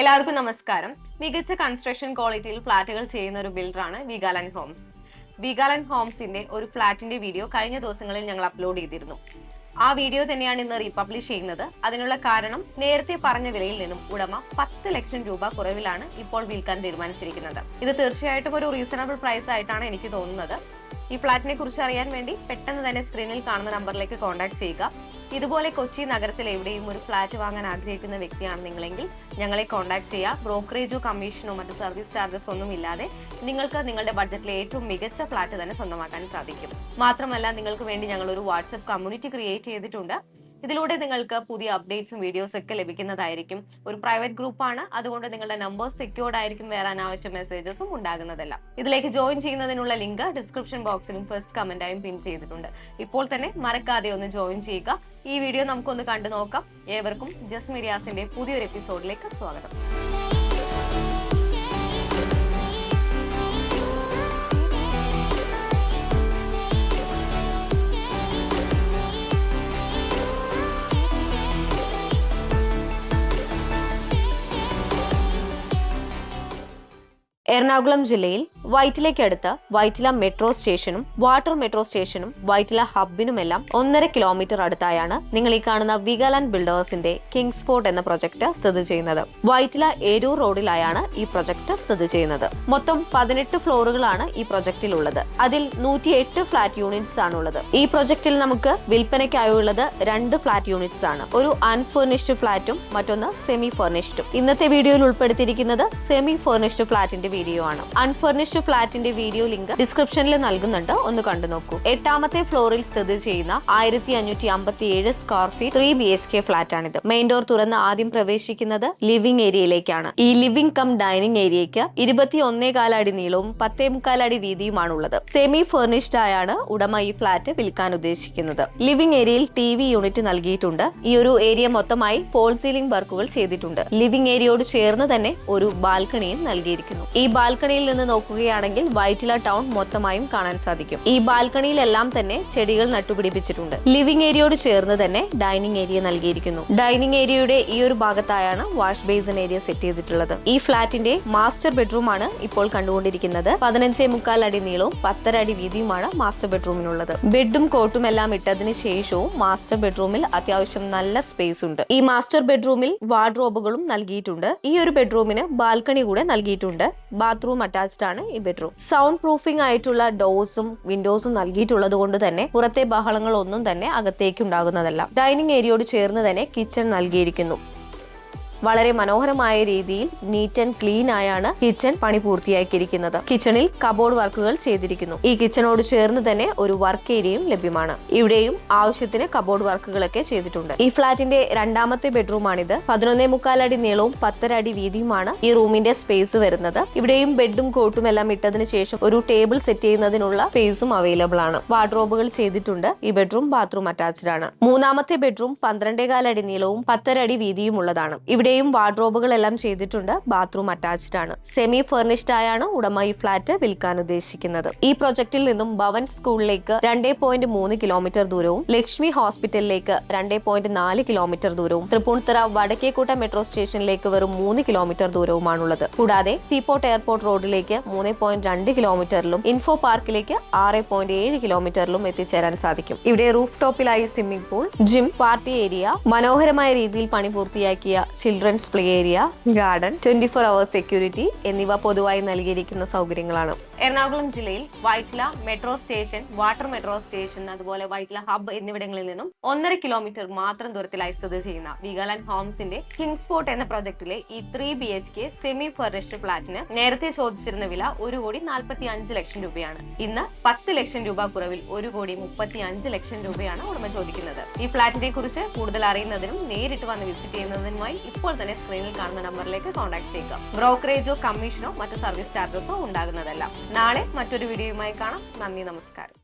എല്ലാവർക്കും നമസ്കാരം. മികച്ച കൺസ്ട്രക്ഷൻ ക്വാളിറ്റിയിൽ ഫ്ളാറ്റുകൾ ചെയ്യുന്ന ഒരു ബിൽഡറാണ് വിഗാലൻ ഹോംസ്. വിഗാലൻ ഹോംസിന്റെ ഒരു ഫ്ളാറ്റിന്റെ വീഡിയോ കഴിഞ്ഞ ദിവസങ്ങളിൽ ഞങ്ങൾ അപ്ലോഡ് ചെയ്തിരുന്നു. ആ വീഡിയോ തന്നെയാണ് ഇന്ന് റീപബ്ലിഷ് ചെയ്യുന്നത്. അതിനുള്ള കാരണം നേരത്തെ പറഞ്ഞ വിലയിൽ നിന്നും ഉടമ പത്ത് ലക്ഷം രൂപ കുറവിലാണ് ഇപ്പോൾ വിൽക്കാൻ തീരുമാനിച്ചിരിക്കുന്നത്. ഇത് തീർച്ചയായിട്ടും ഒരു റീസണബിൾ പ്രൈസ് ആയിട്ടാണ് എനിക്ക് തോന്നുന്നത്. ഈ ഫ്ളാറ്റിനെ കുറിച്ച് അറിയാൻ വേണ്ടി പെട്ടെന്ന് തന്നെ സ്ക്രീനിൽ കാണുന്ന നമ്പറിലേക്ക് കോൺടാക്ട് ചെയ്യുക. ഇതുപോലെ കൊച്ചി നഗരത്തിൽ എവിടെയും ഒരു ഫ്ലാറ്റ് വാങ്ങാൻ ആഗ്രഹിക്കുന്ന വ്യക്തിയാണ് നിങ്ങളെങ്കിൽ ഞങ്ങളെ കോൺടാക്ട് ചെയ്യുക. ബ്രോക്കറേജോ കമ്മീഷനോ മറ്റ് സർവീസ് ചാർജസ് ഒന്നും ഇല്ലാതെ നിങ്ങൾക്ക് നിങ്ങളുടെ ബഡ്ജറ്റിലെ ഏറ്റവും മികച്ച ഫ്ലാറ്റ് തന്നെ സ്വന്തമാക്കാൻ സാധിക്കും. മാത്രമല്ല നിങ്ങൾക്ക് വേണ്ടി ഞങ്ങൾ ഒരു വാട്സ്ആപ്പ് കമ്മ്യൂണിറ്റി ക്രിയേറ്റ് ചെയ്തിട്ടുണ്ട്. ഇതിലൂടെ നിങ്ങൾക്ക് പുതിയ അപ്ഡേറ്റ്സും വീഡിയോസ് ഒക്കെ ലഭിക്കുന്നതായിരിക്കും. ഒരു പ്രൈവറ്റ് ഗ്രൂപ്പാണ് അതുകൊണ്ട് നിങ്ങളുടെ നമ്പർ സെക്യൂർഡ് ആയിരിക്കും. വേറെ അനാവശ്യ മെസ്സേജസും ഉണ്ടാകുന്നതല്ല. ഇതിലേക്ക് ജോയിൻ ചെയ്യുന്നതിനുള്ള ലിങ്ക് ഡിസ്ക്രിപ്ഷൻ ബോക്സിലും ഫസ്റ്റ് കമന്റായും പിൻ ചെയ്തിട്ടുണ്ട്. ഇപ്പോൾ തന്നെ മറക്കാതെ ഒന്ന് ജോയിൻ ചെയ്യുക. ഈ വീഡിയോ നമുക്കൊന്ന് കണ്ടു നോക്കാം ഏവർക്കും ജസ് മീഡിയാസിന്റെ പുതിയൊരു എപ്പിസോഡിലേക്ക് സ്വാഗതം. എറണാകുളം ജില്ലയിൽ വൈറ്റിലയ്ക്കടുത്ത് വൈറ്റില മെട്രോ സ്റ്റേഷനും വാട്ടർ മെട്രോ സ്റ്റേഷനും വൈറ്റില ഹബിനുമെല്ലാം ഒന്നര കിലോമീറ്റർ അടുത്തായാണ് നിങ്ങൾ ഈ കാണുന്ന വിഗലൻ ബിൽഡേഴ്സിന്റെ കിങ്സ് ഫോർട്ട് എന്ന പ്രൊജക്ട് സ്ഥിതി ചെയ്യുന്നത്. വൈറ്റില ഏരൂർ റോഡിലായാണ് ഈ പ്രൊജക്ട് സ്ഥിതി ചെയ്യുന്നത്. മൊത്തം പതിനെട്ട് ഫ്ലോറുകളാണ് ഈ പ്രൊജക്ടിലുള്ളത് അതിൽ നൂറ്റിയെട്ട് ഫ്ലാറ്റ് യൂണിറ്റ്സ് ആണ് ഉള്ളത് ഈ പ്രൊജക്ടിൽ നമുക്ക് വിൽപ്പനയ്ക്കായുള്ളത് രണ്ട് ഫ്ലാറ്റ് യൂണിറ്റ്സ് ആണ്. ഒരു അൺഫർണിഷ്ഡ് ഫ്ളാറ്റും മറ്റൊന്ന് സെമി ഫർണിഷ്ഡും ഇന്നത്തെ വീഡിയോയിൽ ഉൾപ്പെടുത്തിയിരിക്കുന്നത് സെമി ഫർണിഷ്ഡ് ഫ്ലാറ്റിന്റെ വീഡിയോ ആണ്. അൺഫർണിഷ്ഡ് ഫ്ളാറ്റിന്റെ വീഡിയോ ലിങ്ക് ഡിസ്ക്രിപ്ഷനിൽ നൽകുന്നുണ്ട്. ഒന്ന് കണ്ടു നോക്കൂ. എട്ടാമത്തെ ഫ്ലോറിൽ സ്ഥിതി ചെയ്യുന്ന ആയിരത്തി അഞ്ഞൂറ്റി അമ്പത്തി ഏഴ് square feet three B H K flat ആണിത് മെയിൻ ഡോർ തുറന്ന് ആദ്യം പ്രവേശിക്കുന്നത് ലിവിംഗ് ഏരിയയിലേക്കാണ് ഈ ലിവിംഗ് കം ഡൈനിങ് ഏരിയയ്ക്ക് ഇരുപത്തി ഒന്നേ കാലടി നീളവും പത്തേ മുക്കാലടി വീതിയുമാണുള്ളത്. സെമി ഫർണിഷ്ഡ് ആയാണ് ഉടമ ഈ ഫ്ളാറ്റ് വിൽക്കാൻ ഉദ്ദേശിക്കുന്നത്. ലിവിംഗ് ഏരിയയിൽ ടി വി യൂണിറ്റ് നൽകിയിട്ടുണ്ട്. ഈ ഒരു ഏരിയ മൊത്തമായി ഫോൾ സീലിംഗ് വർക്കുകൾ ചെയ്തിട്ടുണ്ട്. ലിവിംഗ് ഏരിയയോട് ചേർന്ന് തന്നെ ഒരു ബാൽക്കണിയും നൽകിയിരിക്കുന്നു. ഈ ബാൽക്കണിയിൽ നിന്ന് നോക്കുകയാണെങ്കിൽ വൈറ്റില ടൗൺ മൊത്തമായും കാണാൻ സാധിക്കും. ഈ ബാൽക്കണിയിലെല്ലാം തന്നെ ചെടികൾ നട്ടുപിടിപ്പിച്ചിട്ടുണ്ട്. ലിവിംഗ് ഏരിയയോട് ചേർന്ന് തന്നെ ഡൈനിങ് ഏരിയ നൽകിയിരിക്കുന്നു. ഡൈനിങ് ഏരിയയുടെ ഈ ഒരു ഭാഗത്തായാണ് വാഷ് ബേസിൻ ഏരിയ സെറ്റ് ചെയ്തിട്ടുള്ളത്. ഈ ഫ്ളാറ്റിന്റെ മാസ്റ്റർ ബെഡ്റൂം ആണ് ഇപ്പോൾ കണ്ടുകൊണ്ടിരിക്കുന്നത്. പതിനഞ്ചേ മുക്കാൽ അടി നീളവും പത്തര അടി വീതിയുമാണ് മാസ്റ്റർ ബെഡ്റൂമിനുള്ളത്. ബെഡും കോട്ടും എല്ലാം ഇട്ടതിന് ശേഷവും മാസ്റ്റർ ബെഡ്റൂമിൽ അത്യാവശ്യം നല്ല സ്പേസ് ഉണ്ട്. ഈ മാസ്റ്റർ ബെഡ്റൂമിൽ വാർഡ്രോബുകളും നൽകിയിട്ടുണ്ട്. ഈ ഒരു ബെഡ്റൂമിന് ബാൽക്കണി കൂടെ നൽകിയിട്ടുണ്ട്. ബാത്റൂം അറ്റാച്ച്ഡ് ആണ് ഈ ബെഡ്റൂം സൗണ്ട് പ്രൂഫിംഗ് ആയിട്ടുള്ള ഡോസും വിൻഡോസും നൽകിയിട്ടുള്ളത് കൊണ്ട് തന്നെ പുറത്തെ ബഹളങ്ങൾ ഒന്നും തന്നെ അകത്തേക്ക് ഉണ്ടാകുന്നതല്ല. ഡൈനിങ് ഏരിയയോട് ചേർന്ന് തന്നെ കിച്ചൺ നൽകിയിരിക്കുന്നു. വളരെ മനോഹരമായ രീതിയിൽ നീറ്റ് ആൻഡ് ക്ലീൻ ആയാണ് കിച്ചൺ പണി പൂർത്തിയാക്കിയിരിക്കുന്നത്. കിച്ചണിൽ കബോർഡ് വർക്കുകൾ ചെയ്തിരിക്കുന്നു. ഈ കിച്ചണോട് ചേർന്ന് തന്നെ ഒരു വർക്ക് ഏരിയയും ലഭ്യമാണ്. ഇവിടെയും ആവശ്യത്തിന് കബോർഡ് വർക്കുകളൊക്കെ ചെയ്തിട്ടുണ്ട്. ഈ ഫ്ളാറ്റിന്റെ രണ്ടാമത്തെ ബെഡ്റൂമാണിത്. പതിനൊന്നേ മുക്കാലടി നീളവും പത്തര അടി വീതിയുമാണ് ഈ റൂമിന്റെ സ്പേസ് വരുന്നത്. ഇവിടെയും ബെഡും കോട്ടും എല്ലാം ഇട്ടതിന് ശേഷം ഒരു ടേബിൾ സെറ്റ് ചെയ്യുന്നതിനുള്ള സ്പേസും അവൈലബിൾ ആണ്. വാർഡ്രോബുകൾ ചെയ്തിട്ടുണ്ട്. ഈ ബെഡ്റൂം ബാത്റൂം അറ്റാച്ച്ഡ് ആണ്. മൂന്നാമത്തെ ബെഡ്റൂം പന്ത്രണ്ടേകാലടി നീളവും പത്തര അടി വീതിയും ഉള്ളതാണ് ഇവിടെയും വാർഡ്രോബുകളെല്ലാം ചെയ്തിട്ടുണ്ട്. ബാത്റൂം അറ്റാച്ച്ഡ് ആണ്. സെമി ഫർണിഷ്ഡ് ആയാണ് ഉടമ ഈ ഫ്ളാറ്റ് വിൽക്കാൻ ഉദ്ദേശിക്കുന്നത്. ഈ പ്രൊജക്റ്റിൽ നിന്നും ഭവൻ സ്കൂളിലേക്ക് രണ്ടേ പോയിന്റ് മൂന്ന് കിലോമീറ്റർ ദൂരവും ലക്ഷ്മി ഹോസ്പിറ്റലിലേക്ക് രണ്ടേ പോയിന്റ് നാല് കിലോമീറ്റർ ദൂരവും തൃപ്പൂണിത്തറ വടക്കേക്കോട്ട മെട്രോ സ്റ്റേഷനിലേക്ക് വെറും മൂന്ന് കിലോമീറ്റർ ദൂരവുമാണുള്ളത്. കൂടാതെ തീപ്പോട്ട് എയർപോർട്ട് റോഡിലേക്ക് മൂന്ന് പോയിന്റ് രണ്ട് കിലോമീറ്ററിലും ഇൻഫോ പാർക്കിലേക്ക് ആറ് പോയിന്റ് ഏഴ് കിലോമീറ്ററിലും എത്തിച്ചേരാൻ സാധിക്കും. ഇവിടെ roof ടോപ്പിലായി swimming pool gym party area മനോഹരമായ രീതിയിൽ പണി പൂർത്തിയാക്കിയ children's play area garden twenty four hour security എന്നിവ പൊതുവായി നൽകിയിരിക്കുന്ന സൗകര്യങ്ങളാണ്. എറണാകുളം ജില്ലയിൽ Vyttila metro station water metro station അതുപോലെ വൈറ്റില ഹബ്ബ് എന്നിവിടങ്ങളിൽ നിന്നും ഒന്നര കിലോമീറ്റർ മാത്രം ദൂരത്തിലായി സ്ഥിതി ചെയ്യുന്ന വീഗാലാൻഡ് ഹോംസിന്റെ കിങ്സ് ഫോർട്ട് എന്ന പ്രൊജക്ടിലെ ഈ three B H K semi furnished ഫ്ളാറ്റിന് നേരത്തെ ചോദിച്ചിരുന്ന വില ഒരു കോടി നാൽപ്പത്തി അഞ്ച് ലക്ഷം രൂപയാണ്. ഇന്ന് പത്ത് ലക്ഷം രൂപ കുറവിൽ ഒരു കോടി മുപ്പത്തി അഞ്ച് ലക്ഷം രൂപയാണ് ഉടമ ചോദിക്കുന്നത്. ഈ ഫ്ളാറ്റിനെ കുറിച്ച് കൂടുതൽ അറിയുന്നതിനും നേരിട്ട് വന്ന് വിസിറ്റ് ചെയ്യുന്നതിനുമായി ഇപ്പോൾ തന്നെ സ്ക്രീനിൽ കാണുന്ന നമ്പറിലേക്ക് കോൺടാക്ട് ചെയ്യുക. ബ്രോക്കറേജോ കമ്മീഷനോ മറ്റു സർവീസ് ചാർജസോ ഉണ്ടാകുന്നതല്ല. നാളെ മറ്റൊരു വീഡിയോയുമായി കാണാം. നന്ദി നമസ്കാരം.